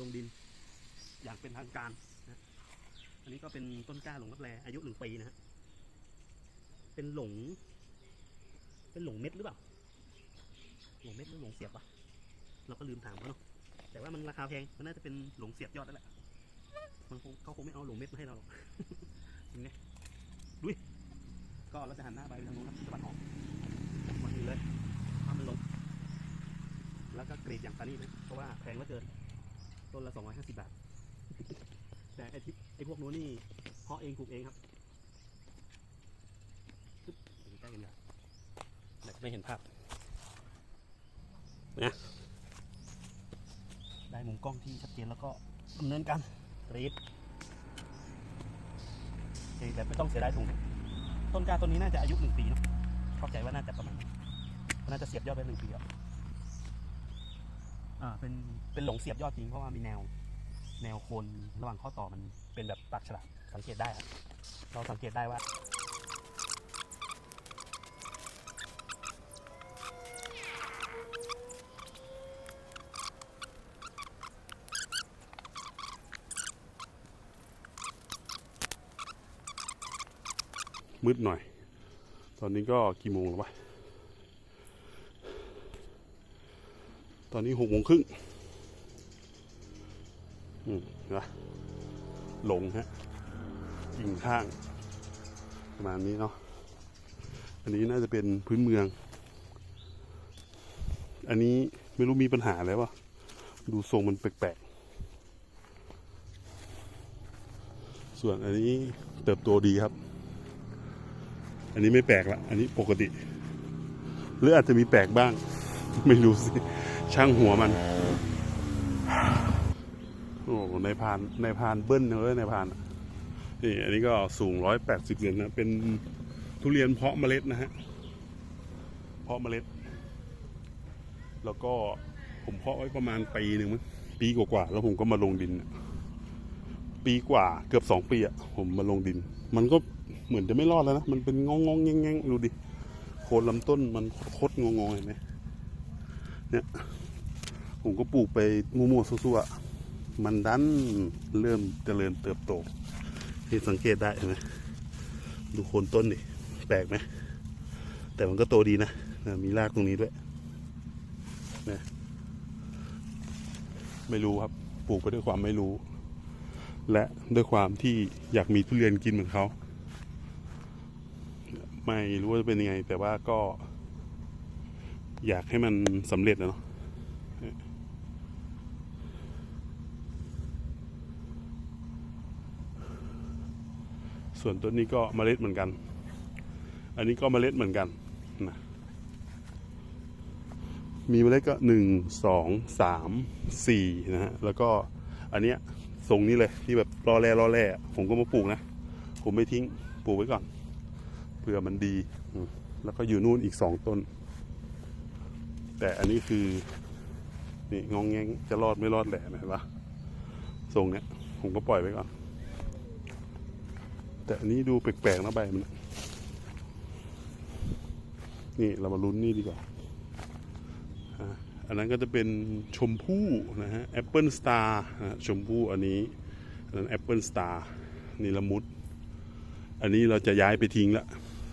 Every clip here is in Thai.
ลงดิน อย่างเป็นทางการนะอันนี้ก็เป็นต้นกล้าหลงรับแลอายุหนึ่งปีนะฮะเป็นหลง เป็นหลงเม็ดหรือเปล่าหลงเม็ดหรือหลงเสียบวะเราก็ลืมถามเขาเนาะแต่ว่ามันราคาแพงมันน่าจะเป็นหลงเสียบยอดนั่นแหละมันคงเขาคงไม่เอาหลงเม็ดมาให้เราหรอกจริงไหมดุยก็เราจะหันหน้าไปทางโน้นครับตะวันออกมาดูเลยถ้ามันลงแล้วก็กรีดอย่างปานี่นะเพราะว่าแพงเหลือเกิน ต้นละ 250 บาท แต่ไอ้ที่ไอ้พวกนู้นนี่เพาะเองปลูกเองครับปึ๊บเห็นใกล้กันใหญ่แต่ไม่เห็นภาพนะได้มุมกล้องที่ชัดเจนแล้วก็ดำเนินการรีดโอเคแบบไม่ต้องเสียดายถุงต้นกล้าต้นนี้น่าจะอายุหนึ่งปีเนาะเข้าใจว่าน่าจะประมาณนั้นน่าจะเสียบยอดได้หนึ่งปีแล้ว อ่าเป็นเป็นหลงเสียบยอดจริงเพราะว่ามีแนว แนวโคนระหว่างข้อต่อมันเป็นแบบปากฉลาดสังเกตได้ครับเราสังเกตได้ว่า มืดหน่อย ตอนนี้ก็กี่โมงแล้ววะ ตอนนี้หกโมงครึ่งอืมนะหลงฮะกิ่งข้าง ประมาณนี้เนาะ อันนี้น่าจะเป็นพื้นเมือง อันนี้ไม่รู้มีปัญหาอะไรวะดูทรงมันแปลกๆ ส่วนอันนี้เติบโตดีครับ อันนี้ไม่แปลกละ อันนี้ปกติ หรืออาจจะมีแปลกบ้าง ไม่รู้สิ ช่างหัวมัน โอ้ในพานในพานเบิ้ลเลยในพาน นี่อันนี้ก็สูงร้อยแปดสิบเหรียญนะ เป็นทุเรียนเพาะเมล็ดนะฮะ เพาะเมล็ด แล้วก็ผมเพาะไว้ประมาณปีหนึ่งมั้งปีกว่าๆแล้วผมก็มาลงดิน ปีกว่าเกือบสองปีอะผมมาลงดิน มันก็เหมือนจะไม่รอดแล้วนะ มันเป็นงองงองแงงดูดิโคนลำต้นมันคดงองงเห็นไหม เนี่ยผมก็ปลูกไปมั่วๆซั่วๆมันดันเริ่มเจริญเติบโตที่สังเกตได้ไหมดูโคนต้นดิแปลกไหมแต่มันก็โตดีนะนะมีรากตรงนี้ด้วยนะไม่รู้ครับปลูกไปด้วยความไม่รู้ และด้วยความที่อยากมีทุเรียนกินเหมือนเขาไม่รู้ว่าจะเป็นยังไง แต่ว่าก็ อยากให้มันสำเร็จนะเนาะส่วนต้นนี้ก็เมล็ดเหมือนกัน อันนี้ก็เมล็ดเหมือนกันนะมีเมล็ดก็หนึ่งสองสามสี่นะฮะ แล้วก็อันเนี้ยทรงนี้เลยที่แบบรอแร่รอแร่ผมก็มาปลูกนะ ผมไม่ทิ้งปลูกไว้ก่อนเผื่อมันดี แล้วก็อยู่นู่นอีกสองต้น แต่อันนี้คือนี่งองแงงจะรอดไม่รอดแหละนะเห็นปะทรงเนี้ยผมก็ปล่อยไว้ก่อน แต่อันนี้ดูแปลกๆนะใบมันนี่เรามาลุ้นนี่ดีกว่าอะอันนั้นก็จะเป็นชมพู่นะฮะแอปเปิลสตาร์ชมพู่อันนี้อันนั้นแอปเปิลสตาร์นี่ละมุด อันนี้เราจะย้ายไปทิ้งละ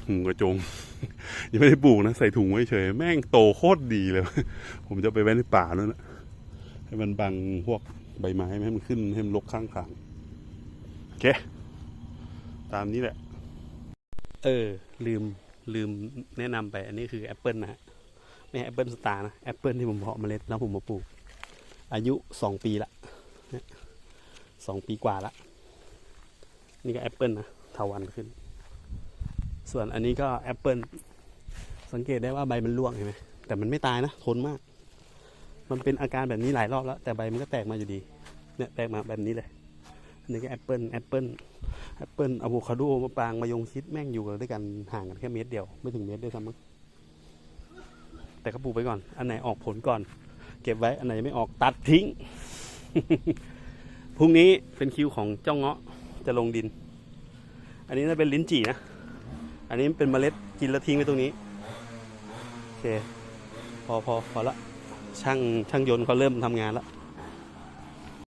หุงกระจง ยังไม่ได้ปลูกนะ ใส่ถุงไว้เฉย แม่งโตโคตรดีเลย ผมจะไปไว้ในป่านั่นนะให้มันบังพวกใบไม้ให้มันขึ้นให้มันรกข้างทางโอเค ตามนี้แหละ เออ ลืมลืมแนะนำไป อันนี้คือแอปเปิลนะฮะไม่แอปเปิลสตาร์นะแอปเปิลที่ผมเพาะเมล็ดแล้วผมมาปลูก อายุสองปีละสองปีกว่าละ นี่ก็แอปเปิลนะทาวันขึ้น ส่วนอันนี้ก็แอปเปิลสังเกตได้ว่าใบมันร่วงเห็นไหมแต่มันไม่ตายนะทนมาก มันเป็นอาการแบบนี้หลายรอบแล้ว แต่ใบมันก็แตกมาอยู่ดีเนี่ยแตกมาแบบนี้เลยอันนี้ก็แอปเปิลแอปเปิลแอปเปิลอะโวคาโดมะปรางมะยงชิดแม่งอยู่กันด้วยกันห่างกันแค่เมตรเดียวไม่ถึงเมตรด้วยซ้ำมั้งแต่ก็ปลูกไปก่อน อันไหนออกผลก่อน เก็บไว้อันไหนไม่ออกตัดทิ้งพรุ่งนี้เป็นคิวของเจ้าเงาะจะลงดิน อันนี้น่าเป็นลิ้นจี่นะ อันนี้เป็นเมล็ดกินแล้วทิ้งไว้ตรงนี้โอเคพอพอพอละช่างช่างยนต์เขาเริ่มทำงานแล้ว